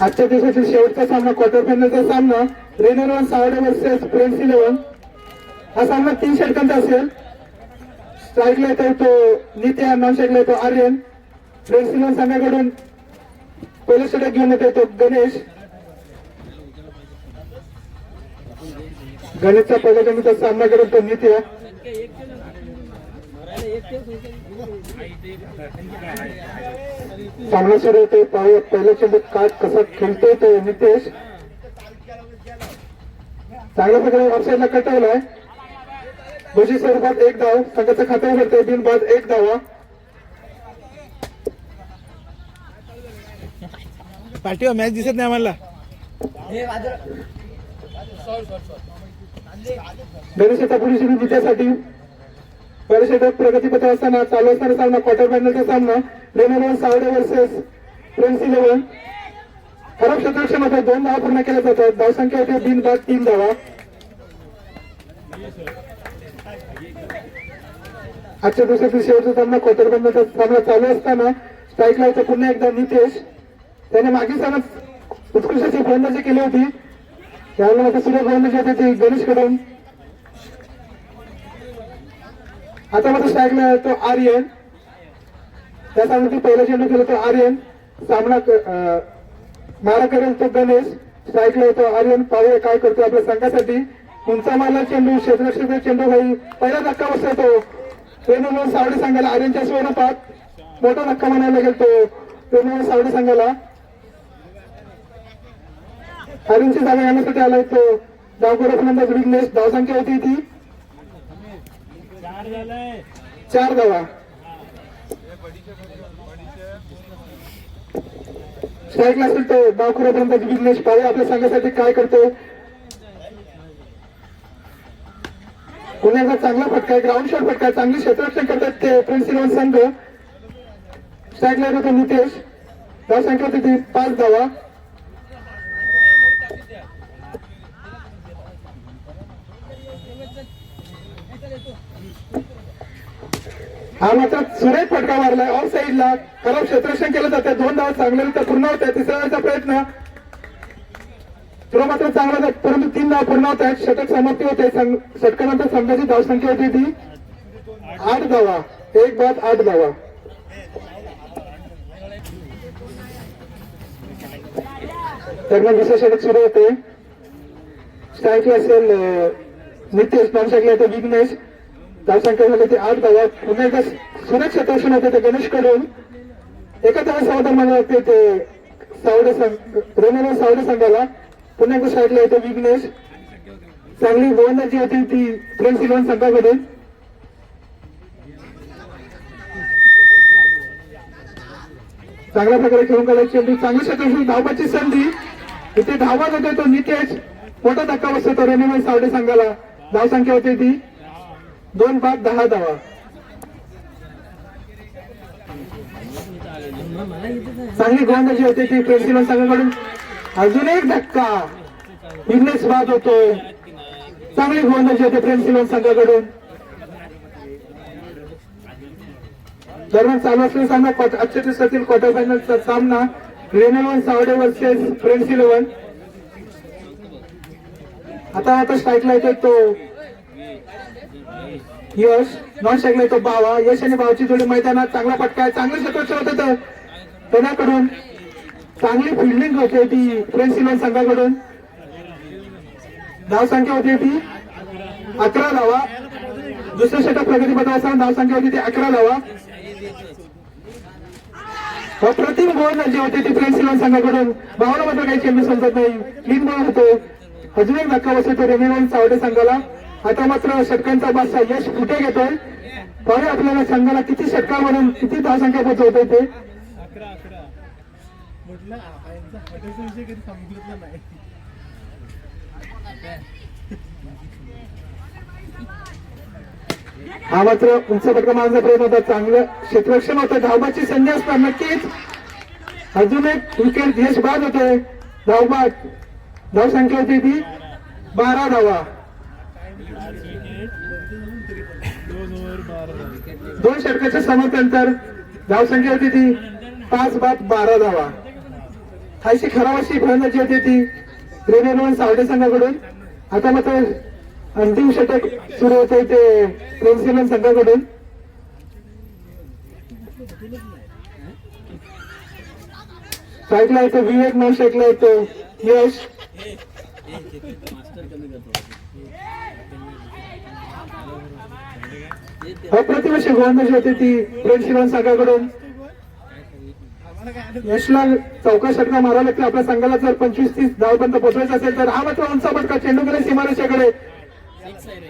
आजच्या दिवसातील शेवटचा सामना क्वार्टर फायनलचा सामना रेनर सावडे वर्सेस फ्रेंड्स इलेव्हन हा सामना तीन षटकांचा असेल. स्ट्राईकला येतो तो नित्या नॉन स्ट्राईकला येतो आर्यन. फ्रेंड्स इलेव्हन संघाकडून पहिलं षटक घेऊन येतो तो गणेश. गणेशचा पहिल्या गणिता सामना करून तो नित्या. सामना सुरू होतोय पाहूया पहिल्या चेंडू काय कसं खेळतोय ते नितेश? चांगल्या प्रकारे ऑफसाईडला कटवलाय. घोषित स्वरूपात एक धाव. संघाचा खाता उघडतोय. बिनबाद एक धावा. पाठीवर मॅच दिसत नाही आम्हाला. गणेशाचा पुढील चेंडू परिषदेत पहिल्या प्रगतीपथ असताना चालू असताना सामना क्वार्टर फायनलचा सामना रेनोवर सावडे वर्सेस प्रिन्स इलेव्हन खराब क्षेत्ररक्षण दोन धावा पूर्ण केल्या जातात. धावसंख्या होती बिनबाद तीन धावा. आजच्या दिवसातील शेवटचा सामना क्वार्टर फायनलचा सामना चालू असताना स्ट्राईक लावतो पुन्हा एकदा नितेश. त्याने मागील सामन्यात उत्कृष्ट अशी गोलंदाजी केली होती. त्यावेळेला मात्र सुरेख गोलंदाजी होती ती गणेशकडून आता मात्र स्ट्राईकला तो आर्यन. त्या सामन्यात पहिला चेंडू केला तो आर्यन. सामना मारा करेल तो गणेश. स्ट्राईकला येतो आर्यन. पाहूया काय करतो आपल्या संघासाठी. उंचा मारला चेंडू. क्षेत्रक्षेत्र चेंडू भाई. पहिला धक्का बसतो. रेणू सावडे संघाला आर्यनच्या स्वरूपात. मोठा धक्का म्हणायला लागेल तो. रेणू सावडे संघाला आर्यनची जागा येण्यासाठी आलाय तो. डावकर फलंदाज विघ्नेश. धावसंख्या होती ती चार धावा स्ट्राईकला असेल तो बावखुरा पर्यंत विघ्नेश पाळे आपल्या संघासाठी काय करतो पुण्याचा चांगला फटका आहे. ग्राउंड शॉट फटका आहे. चांगली क्षेत्ररक्षण करतात ते फ्रेंड्स इलेव्हन संघ स्ट्राईकला येतो नितेश. धाव संख्या तिथे पाच धावा. हा मात्र सुरेख फटका मारलाय. ऑफ साईडला कलम क्षेत्ररक्षण केलं जाते दोन धावा तर पूर्ण होत आहे तिसऱ्या वेळेचा प्रयत्न. थ्रो मात्र चांगला जात. परंतु तीन धाव पूर्ण होत आहेत. षटक समाप्ती होते षटकानंतर संघाची धावसंख्या होती ती आठ धावा. एक बाद आठ धावा. दरम्यान दुसरे षटक सुरू होते. स्ट्राईकला असेल अं, नितेश नॉनस्ट्राईकला येतो विघ्नेश. धावसंख्या संख्या ते आठ गावात पुन्हा एकदा सुरक्षा तोषण होते ते गणेशकडून एका धावा सावधा मला वाटते ते सावडे संघ रेमेलो सावडे संघाला पुन्हा एकदा साईडला येतो विघ्नेश. चांगली गोलंदाजी होती ती फ्रेंड्स इलेव्हन संघाकडून चांगल्या प्रकारे खेळून काढायची चेंडू चांगली क्षेत्ररक्षण धावपाची संधी. इथे धावा जातोय तो नितेश मोठा धक्का बसतो तो सावडे संघाला. धाव संख्या होती ती. दोन बाद दहा धावा. चांगली गोलंदाजी होती ती प्रेसिडेंट संघाकडून. अजून एक धक्का. विघ्नेश बाद होतोय. चांगली गोलंदाजी होते प्रेसिडेंट संघाकडून. दरम्यान चालू असलेला सामना क्वार्टर- आजच्या दिवसातील क्वार्टर फायनलचा सामना रेनेवन सावडे वर्सेस फ्रेंड्स इलेव्हन आता आता स्ट्राईकला येतोय तो. यश नॉन स्ट्राईकला तो बावा. यश आणि बावाची जोडी मैदानात चांगला फटका चांगलं क्षेत्ररक्षण होतं त्यांनाकडून चांगली फिल्डिंग होते ती फ्रेंड्स सिमेंट संघाकडून. धावसंख्या होती ती अकरा धावा. दुसऱ्या षटक प्रगतीपथ असताना धावसंख्या होती ती अकरा धावा. प्रतिम गोल म्हणजे जे होते ते फ्रेंड्स इलेव्हन संघाकडून. भावना मात्र काही चेंडू समजत नाही. क्लीन बॉल होतो. अजून एक धक्का बसतो रेमेवन सावडे संघाला. आता मात्र षटकांचा बादशाह यश कुठे घेतोय? पाहूया आपल्याला संघाला किती षटकांमधून किती धावसंख्या पोहोचवतोय ते? हा मात्र उंच मारण्याचा प्रयत्न होता. चांगलं क्षेत्ररक्षण होतं. धावबाची संधी असतात नक्कीच. अजून एक विकेट यश बाद होतोय. धावबाद. धाव संख्या होती ती बारा धावा. दोन षटकाच्या समांतर धाव संख्या होती ती. पाच बाद बारा धावा. खायची खराब अशी फलंदाजी होती ती रेल्वे सावडे संघाकडून. आता मात्र अंतिम षटक सुरू होते ते प्रिन्सिपल संघाकडून. स्ट्राईकला येतो विवेक नऊ स्ट्राईकला येतो यश. हो, अप्रतिमशी गोलंदाजी होते ती प्रिन्सिपल संघाकडून यशला चौका षटका मारावा लागते आपल्या संघाला जर पंचवीस तीस धावपर्यंत पोहोचवायचं असेल तर हा मात्र उंचा पटका चेंडूकडे सीमारेषेकडे.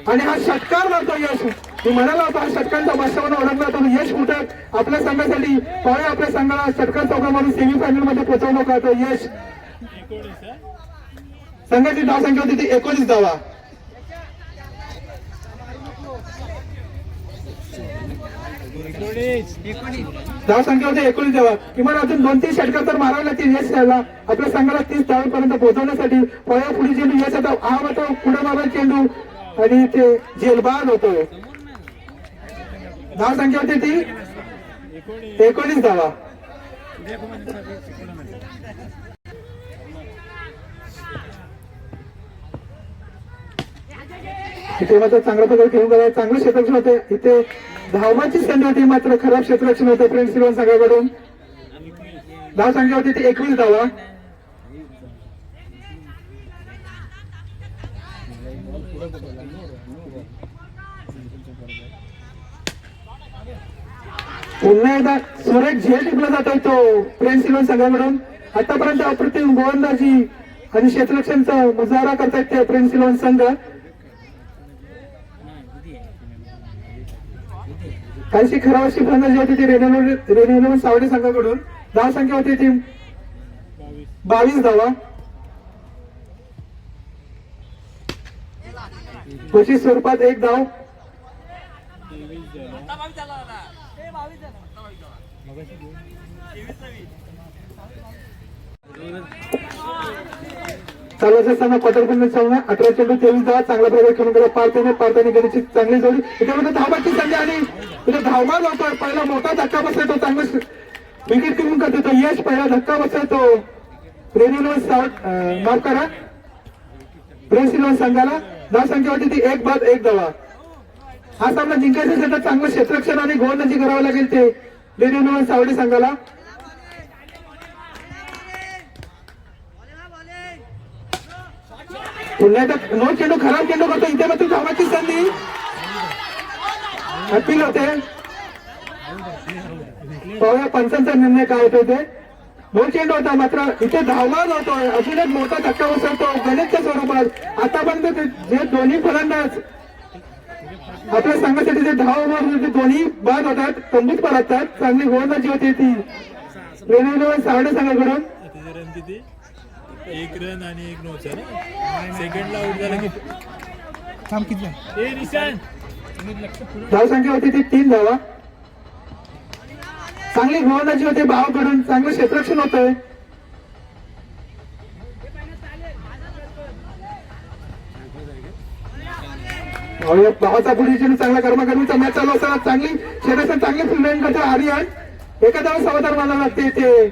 आणि हा षटकार मारतो यश. मी म्हणाला होता हा षटकांचा भाषावर ओळखला तो यश कुठं? आपल्या संघासाठी पळे आपल्या संघाला षटकार चौकामधून सेमीफायनलमध्ये पोहोचवलो का तो यश. संघाची धाव संख्या होती ती एकोणीस धावा एकोणीस धाव संख्या होती एकोणीस धावा किमान अजून दोन तीन षटकार तर मारावे लागतील यश याला आपल्या संघाला तीस धावांपर्यंत पोहोचवण्यासाठी पळ्या पुढे चेंडू यश आता हा होतो पुढे मारा चेंडू. आणि ते जेलबाद होतोय धाव संख्या होती ती एकोणीस धावा. इथे मात्र चांगला प्रकारे खेळून गेला. चांगलं क्षेत्ररक्षण होते. इथे धावाची संधी होती मात्र खराब क्षेत्ररक्षण होतं प्रेम सिल्वन संघाकडून धाव संख्या होती ती एकवीस धावा पुन्हा एकदा सुरेश झेल टिपला जातोय तो प्रेम सिल्वन संघाकडून आतापर्यंत अप्रतिम गोवंदाजी आणि क्षेत्ररक्षणचा मुजारा करतायत ते प्रेम सिल्वन संघ. काहीशी खराब अशी जी म्हणजे होती ती रेणू रेणू सावडे संघाकडून. धाव संख्या होती ती. बावीस बावीस धावा. घोषित स्वरूपात एक धाव. तेवीस झाला मगाशी असताना क्वार्टर चालणार अठरा चेंडू तेवीस दहा चांगल्या प्रकारे खेळून गेला. पारताने पारताने गणेशची चांगली जोडी. त्याच्यामध्ये धावाची संधी आणि तिथे धावमार होतोय. पहिला मोठा धक्का बसायचो चांगला. विकेट किपून करतो तो यश. पहिला धक्का बसायचो तो. माफ करा. प्रेस संघाला धाव संख्या होती ती एक बाद एक धावा. हा सामना जिंकायचा चांगलं क्षेत्रक्षण आणि गोलंदाजी करावं लागेल ते. रेल्वे सावडी संघाला पुन्हा एकदा नो चेंडू खराब चेंडू करतो. इथे मात्र धावाची संधी. अपील होते. पाहूया पंचांचा निर्णय काय होतो ते नो चेंडू होता मात्र इथे धावला होतोय. अजून एक मोठा धक्का उसळतो गणितच्या स्वरूपात. आतापर्यंत जे दोन्ही फलंदाज आपल्या संघासाठी जे धाव मारून जे दोन्ही बाद होतात तंबूत पडतात. चांगली गोलंदाजी होती ती. रेल्वे साडे संघाकडून. एक रन आणि एक नोच आहे ना? सेकंडला आउट झाला की थांब किती ए निशांत धाव संख्या होती ती तीन धावा चांगली गोलंदाजी होते भावाकडून चांगलं क्षेत्ररक्षण होतंय. भाऊ- भावाचा पुढे चांगला कर्मकर्मीचा मॅच चालू असताना चांगली क्षेत्ररक्षण चांगली फिल्डिंग करतो आर्यन एका धाव मानावं लागते ते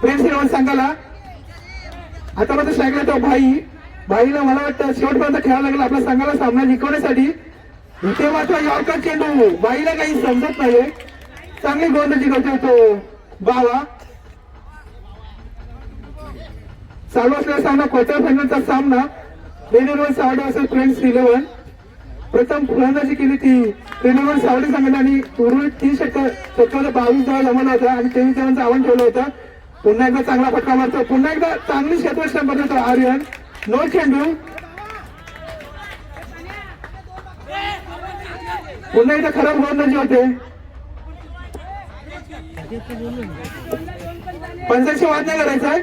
प्रेम श्रीवन संघाला आता मात्र शाळेला भाई भाईला मला वाटतं शेवटपर्यंत खेळायला लागला. आपल्या संघाला सामना जिंकवण्यासाठी. इथे मात्र यॉर्कर चेंडू. बाईला काही समजत नाही चांगली गोंदाजी करतोय तो. बावा. चालू असलेला सामना क्वार्टर फायनलचा सामना. रेल्वेवर सावडे असेल फ्रेंड्स इलेव्हन प्रथम फलंदाजी केली ती. रेल्वेवर सावडे सांगितलं आणि उर्वरित तीन षटक षटकाला बावीस धावा जमवला होता आणि तेवीस धावांचं आव्हान ठेवलं होतं. पुन्हा एकदा चांगला फटका मारतो पुन्हा एकदा चांगली क्षेत्ररक्षण करतो आर्यन. नो चेंडू पुन्हा एकदा खराब गोलंदाजी होते. पंचांशी वाद नाही करायचा आहे.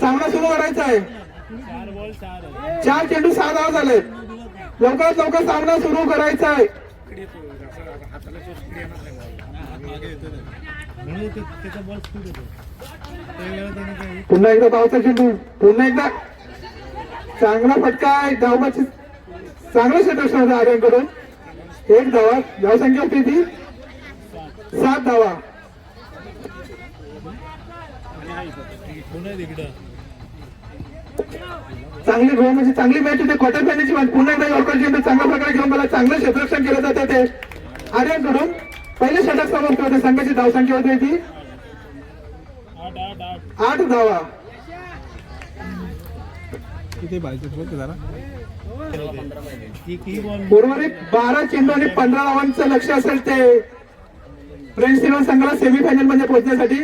सामना सुरू करायचा आहे. चार चेंडू सहा दहा झाले लवकरात लवकर सामना सुरू करायचा आहे. पुन्हा एकदा धावचा चेंडू पुन्हा एकदा. चांगला फटका आहे. धावबाची चांगलं क्षेत्ररक्षण होतं आर्यनकडून एक धावा. धाव संख्या होती ती. सात धावा. चांगली गोल म्हणजे चांगली मॅच होते. क्वार्टर फायनलची मॅच पुन्हा एकदा यॉर्कर चेंडू चांगल्या प्रकारे घेऊन मला चांगलं क्षेत्ररक्षण केलं जातं ते. आर्यनकडून पहिले षटक समाप्त होते संघाची धावसंख्या होती ती. आठ धावा. की उर्वरित बारा चेंडू आणि पंधरा धावांचं लक्ष असेल ते. फ्रेंच सिल्वर संघाला सेमीफायनलमध्ये पोहोचण्यासाठी.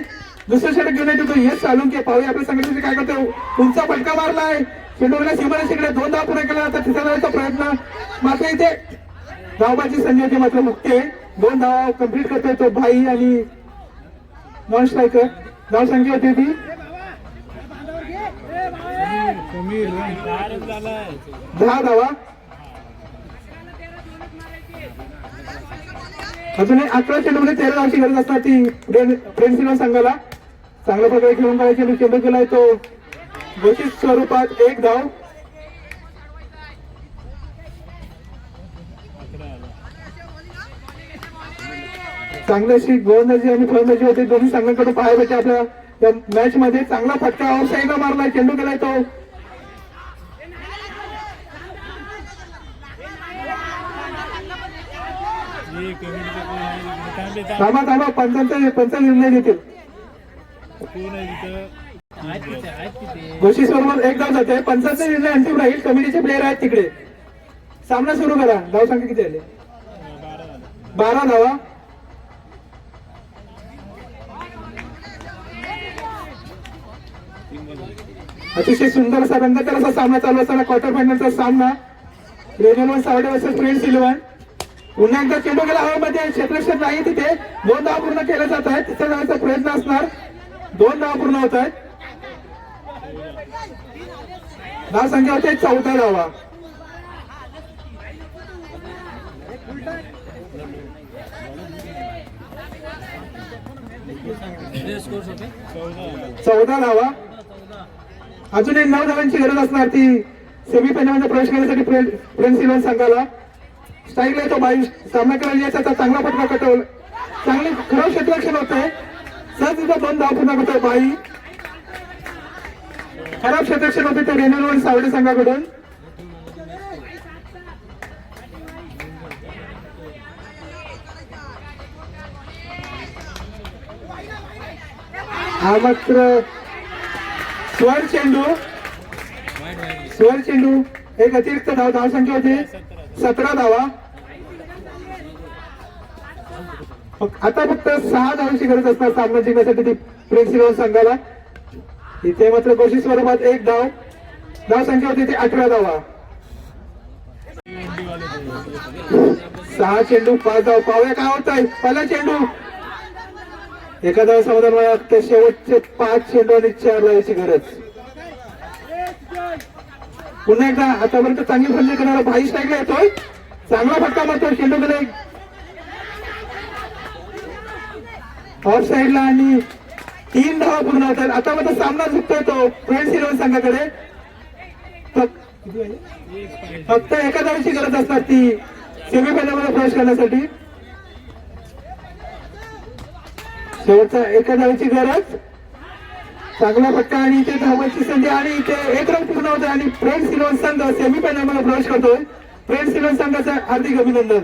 दुसरं षटक घेऊन येतो तो यश सालुंके पाहूया आपल्या संघटनेचे काय करतो. उंचा फटका मारलाय. चेंडूला सीमारेषेकडे दोन धाव पुरा केला. आता तिसरा धावाचा प्रयत्न. मात्र इथे धावबाची संधी मात्र मुक्ती आहे. दोन धावा कंप्लीट करतोय तो भाई आणि नॉन स्ट्रायकर धाव संख्या होती ती. दहा धावा. अजून अकरा चेंडूमध्ये तेरा धावची गरज असतात ती फ्रेंड सांगायला चांगल्या प्रकारे खेळून काढायचे चेंडू केलाय तो घोषित स्वरूपात एक धाव. चांगल्याशी गोलंदाजी आणि फलंदाजी होते. दोन्ही संघांकडून पाहायला भेटते आपल्या या मॅच मध्ये चांगला फटका आउटसाईडला मारलाय चेंडू केलाय तो. आहे थांबा थांबा. पंचांचा पंच निर्णय घेतील. कोण सोबत तिथं घोषित एक धाव जाते. पंचांचा निर्णय अंतिम राहील. कमिटीचे प्लेअर आहेत तिकडे. सामना सुरू करा. धाव संख्या किती आले? झाले बारा धावा. अतिशय सुंदर असा रंगतर असा सामना चालू असताना क्वार्टर फायनलचा सामना. रेजनवन सावडे वर्सेस प्रिन्स इलेव्हन पुन्हा एकदा चेंडू गेला हवेमध्ये क्षेत्रक्षण नाही तिथे दोन धाव पूर्ण केले जात आहेत. तिथे जाण्याचा प्रयत्न असणार. दोन धाव पूर्ण होत आहेत. धाव संख्या होते चौदा धावा. चौदा धावा. अजून एक नऊ धावांची गरज असणार ती सेमीफायनलमध्ये प्रवेश करण्यासाठी फ्रेंड सिल्वन संघाला. स्ट्राईकला येतो बाई सामना करायला याचा चांगला फटका कटवला चांगले खरं क्षेत्ररक्षण होत. आहे सहज तिथं दोन धाव पूर्ण करतोय बाई. खराब क्षेत्ररक्षण होते ते रेल्वे सावडे संघाकडून. हा मात्र स्वर चेंडू. स्वर चेंडू. एक अतिरिक्त धाव धाव संख्या होती. सतरा धावा. आता फक्त सहा धावांची गरज असणार सामना जिंकण्यासाठी ती प्रिन्सिपल संघाला. इथे मात्र घोषित स्वरूपात एक धाव. धाव संख्या होती ती अठरा धावा. सहा चेंडू पाच धाव. पाहूया काय होत आहे पहिला चेंडू. एखादा समाधान मला वाटतं शेवटचे पाच चेंडू आणि चार लावायची गरज. पुन्हा एकदा आतापर्यंत चांगली फलंदाजी करणारा भाई स्ट्राईकला येतोय? चांगला फटका मारतोय चेंडू गेले ऑफ साईडला आणि तीन धावा पूर्ण होतात. आता मात्र सामना झुकतोय तो फ्रेंड्स इलेव्हन संघाकडे. फक्त फक्त एका धावाची गरज असणार ती सेमीफायनलमध्ये प्रवेश करण्यासाठी. शेवटचा एका धावाची गरज चांगला फटका आणि इथे धावाची संधी आणि इथे एक रन पूर्ण होतो आणि फ्रेंड सिल्वन संघ सेमीफायनलमध्ये प्रवेश करतोय. फ्रेंड सिल्वन संघाचं हार्दिक अभिनंदन.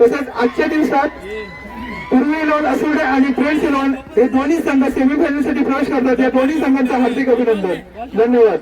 तसंच आजच्या दिवसात पूर्वी लोन असुडे आणि फ्रेंड सिल्वन हे दोन्ही संघ सेमीफायनलसाठी प्रवेश करतात. या दोन्ही संघांचं हार्दिक अभिनंदन. धन्यवाद.